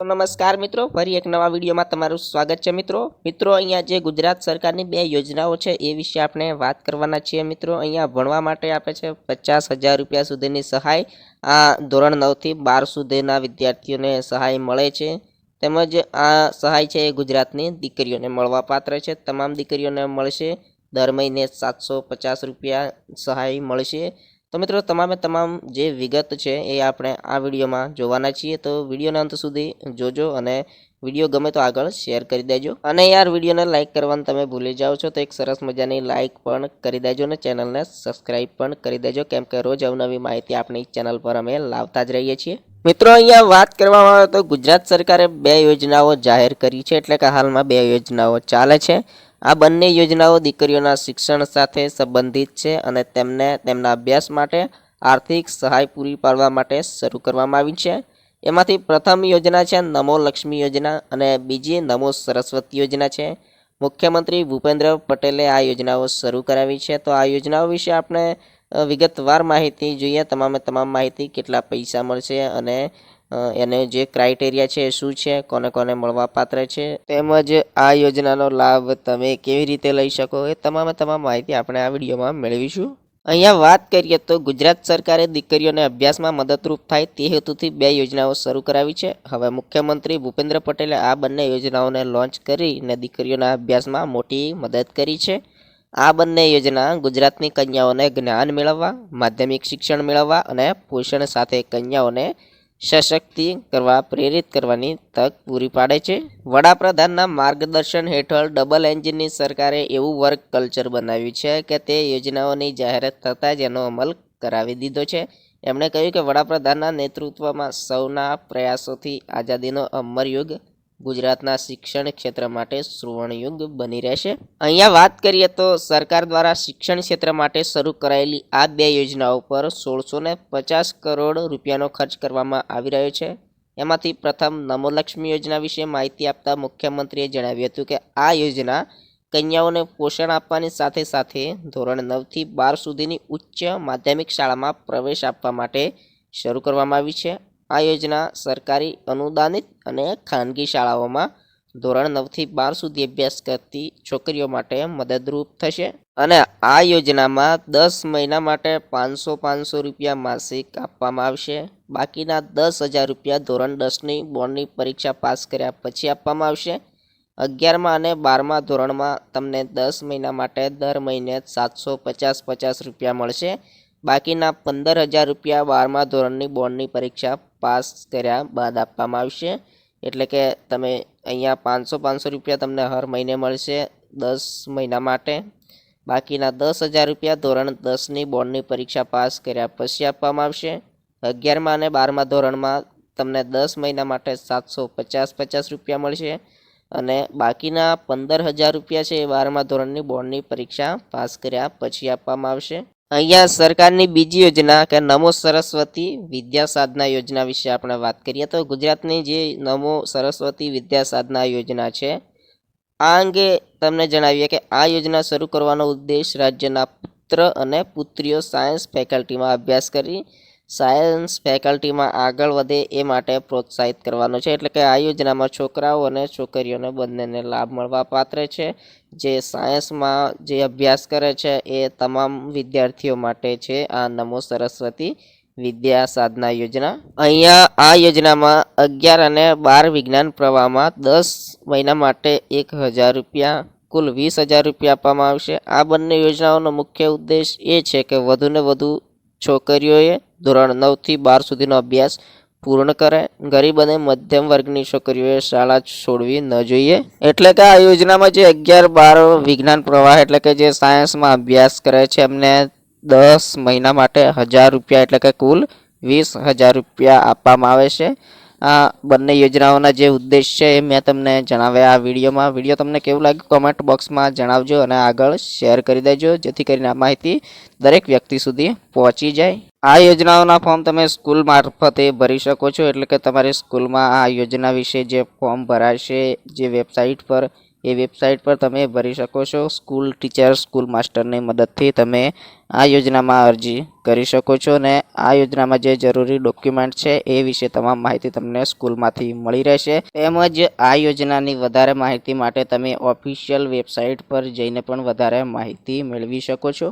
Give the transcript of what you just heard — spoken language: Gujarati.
તો નમસ્કાર મિત્રો, ફરી એક નવા વિડીયોમાં તમારું સ્વાગત છે મિત્રો. મિત્રો, અહીંયા જે ગુજરાત સરકારની બે યોજનાઓ છે એ વિશે આપણે વાત કરવાના છીએ મિત્રો. અહીંયા ભણવા માટે આપે છે પચાસ હજાર રૂપિયા સુધીની સહાય. આ ધોરણ નવથી બાર સુધીના વિદ્યાર્થીઓને સહાય મળે છે. તેમજ આ સહાય છે એ ગુજરાતની દીકરીઓને મળવા પાત્ર છે. તમામ દીકરીઓને મળશે. દર મહિને સાતસો પચાસ રૂપિયા સહાય મળશે. તો મિત્રો, તમામે તમામ જે વિગત છે એ આપણે આ વિડીયોમાં જોવાના છીએ. તો વિડીયોના અંત સુધી જોજો અને વીડિયો ગમે તો આગળ શેર કરી દેજો. અને યાર, વિડીયોને લાઇક કરવાનું તમે ભૂલી જાઓ છો, તો એક સરસ મજાની લાઇક પણ કરી દેજો અને ચેનલને સબસ્ક્રાઇબ પણ કરી દેજો, કેમ કે રોજ અવનવી માહિતી આપણી ચેનલ પર અમે લાવતા જ રહીએ છીએ. મિત્રો, અહીંયા વાત કરવામાં આવે તો ગુજરાત સરકારે બે યોજનાઓ જાહેર કરી છે, એટલે કે હાલમાં બે યોજનાઓ ચાલે છે. આ બંને યોજનાઓ દીકરીઓના શિક્ષણ સાથે સંબંધિત છે અને તેમને તેમના અભ્યાસ માટે આર્થિક સહાય પૂરી પાડવા માટે શરૂ કરવામાં આવી છે. એમાંથી પ્રથમ યોજના છે નમો લક્ષ્મી યોજના અને બીજી નમો સરસ્વતી યોજના છે. મુખ્યમંત્રી ભૂપેન્દ્ર પટેલે આ યોજનાઓ શરૂ કરાવી છે. તો આ યોજનાઓ વિશે આપણે વિગતવાર માહિતી જોઈએ. તમામે તમામ માહિતી કેટલા પૈસા મળશે અને એને જે ક્રાઇટેરિયા છે એ શું છે, કોને કોને મળવા પાત્ર છે, તેમજ આ યોજનાનો લાભ તમે કેવી રીતે લઈ શકો એ તમામે તમામ માહિતી આપણે આ વિડીયોમાં મેળવીશું. અહીંયા વાત કરીએ તો ગુજરાત સરકારે દીકરીઓને અભ્યાસમાં મદદરૂપ થાય તે હેતુથી બે યોજનાઓ શરૂ કરાવી છે. હવે મુખ્યમંત્રી ભૂપેન્દ્ર પટેલે આ બંને યોજનાઓને લોન્ચ કરીને દીકરીઓના અભ્યાસમાં મોટી મદદ કરી છે. આ બંને યોજના ગુજરાતની કન્યાઓને જ્ઞાન મેળવવા, માધ્યમિક શિક્ષણ મેળવવા અને પોષણ સાથે કન્યાઓને સશક્તિ કરવા, પ્રેરિત કરવાની તક પૂરી પાડે છે. વડાપ્રધાનના માર્ગદર્શન હેઠળ ડબલ એન્જિનની સરકારે એવું વર્ક કલ્ચર બનાવ્યું છે કે તે યોજનાઓની જાહેરાત થતાં જ એનો અમલ કરાવી દીધો છે. એમણે કહ્યું કે વડાપ્રધાનના નેતૃત્વમાં સૌના પ્રયાસોથી આઝાદીનો અમર યુગ ગુજરાતના શિક્ષણ ક્ષેત્ર માટે સુવર્ણયુગ બની રહેશે. અહીંયા વાત કરીએ તો સરકાર દ્વારા શિક્ષણ ક્ષેત્ર માટે શરૂ કરાયેલી આ બે યોજનાઓ પર સોળસો પચાસ કરોડ રૂપિયાનો ખર્ચ કરવામાં આવી રહ્યો છે. એમાંથી પ્રથમ નમોલક્ષ્મી યોજના વિશે માહિતી આપતા મુખ્યમંત્રીએ જણાવ્યું હતું કે આ યોજના કન્યાઓને પોષણ આપવાની સાથે સાથે ધોરણ નવથી બાર સુધીની ઉચ્ચ માધ્યમિક શાળામાં પ્રવેશ આપવા માટે શરૂ કરવામાં આવી છે. આ યોજના સરકારી અનુદાનિત અને ખાનગી શાળાઓમાં ધોરણ નવથી બાર સુધી અભ્યાસ કરતી છોકરીઓ માટે મદદરૂપ થશે. અને આ યોજનામાં દસ મહિના માટે પાંચસો પાંચસો રૂપિયા માસિક આપવામાં આવશે. બાકીના દસ હજાર રૂપિયા ધોરણ દસની બોર્ડની પરીક્ષા પાસ કર્યા પછી આપવામાં આવશે. અગિયારમા અને બારમા ધોરણમાં તમને દસ મહિના માટે દર મહિને સાતસો પચાસ પચાસ રૂપિયા મળશે. બાકીના પંદર હજાર રૂપિયા બારમા ધોરણની બોર્ડની પરીક્ષા પાસ કર્યા બાદ આપવામાં આવશે. એટલે કે તમે અહીંયા પાંચસો પાંચસો રૂપિયા તમને હર મહિને મળશે દસ મહિના માટે. બાકીના દસ હજાર રૂપિયા ધોરણ દસની બોર્ડની પરીક્ષા પાસ કર્યા પછી આપવામાં આવશે. અગિયારમા અને બારમા ધોરણમાં તમને દસ મહિના માટે સાતસો પચાસ પચાસ રૂપિયા મળશે. અને બાકીના પંદર હજાર રૂપિયા છે એ બારમા ધોરણની બોર્ડની પરીક્ષા પાસ કર્યા પછી આપવામાં આવશે. અહીંયા સરકારની બીજી યોજના કે નમો સરસ્વતી વિદ્યા સાધના યોજના વિશે આપણે વાત કરીએ તો ગુજરાતની જે નમો સરસ્વતી વિદ્યા સાધના યોજના છે, આ અંગે તમને જણાવીએ કે આ યોજના શરૂ કરવાનો ઉદ્દેશ રાજ્યના પુત્ર અને પુત્રીઓ સાયન્સ ફેકલ્ટીમાં અભ્યાસ કરી સાયન્સ ફેકલ્ટીમાં આગળ વધે એ માટે પ્રોત્સાહિત કરવાનો છે. એટલે કે આ યોજનામાં છોકરાઓ અને છોકરીઓને બંનેને લાભ મળવા પાત્ર છે. જે સાયન્સમાં જે અભ્યાસ કરે છે એ તમામ વિદ્યાર્થીઓ માટે છે. આ નમો સરસ્વતી વિદ્યા સાધના યોજના. અહીંયા આ યોજનામાં અગિયાર અને બાર વિજ્ઞાન પ્રવાહમાં દસ મહિના માટે એક હજાર રૂપિયા, કુલ વીસ હજાર રૂપિયા આપવામાં આવશે. આ બંને યોજનાઓનો મુખ્ય ઉદ્દેશ એ છે કે વધુને વધુ છોકરીઓએ ધોરણ નવથી બાર સુધીનો અભ્યાસ પૂર્ણ કરે. ગરીબ અને મધ્યમ વર્ગની છોકરીઓએ શાળા છોડવી ન જોઈએ. એટલે કે આ યોજનામાં જે અગિયાર બાર વિજ્ઞાન પ્રવાહ એટલે કે જે સાયન્સમાં અભ્યાસ કરે છે, એમને દસ મહિના માટે હજાર રૂપિયા એટલે કે કુલ વીસ હજાર રૂપિયા આપવામાં આવે છે. આ બંને યોજનાઓના જે ઉદ્દેશ છે એ મેં તમને જણાવ્યા આ વિડીયોમાં. વીડિયો તમને કેવું લાગ્યું કોમેન્ટ બોક્સમાં જણાવજો અને આગળ શેર કરી દેજો, જેથી કરીને આ માહિતી દરેક વ્યક્તિ સુધી પહોંચી જાય. આ યોજનાઓના ફોર્મ તમે સ્કૂલ મારફતે ભરી શકો છો, એટલે કે તમારી સ્કૂલમાં આ યોજના વિશે જે ફોર્મ ભરાશે, જે વેબસાઇટ પર એ વેબસાઇટ પર તમે ભરી શકો છો. સ્કૂલ ટીચર, સ્કૂલ માસ્ટરની મદદથી તમે આ યોજનામાં અરજી કરી શકો છો અને આ યોજનામાં જે જરૂરી ડોક્યુમેન્ટ છે એ વિશે તમામ માહિતી તમને સ્કૂલમાંથી મળી રહેશે. તેમજ આ યોજનાની વધારે માહિતી માટે તમે ઓફિશિયલ વેબસાઇટ પર જઈને પણ વધારે માહિતી મેળવી શકો છો.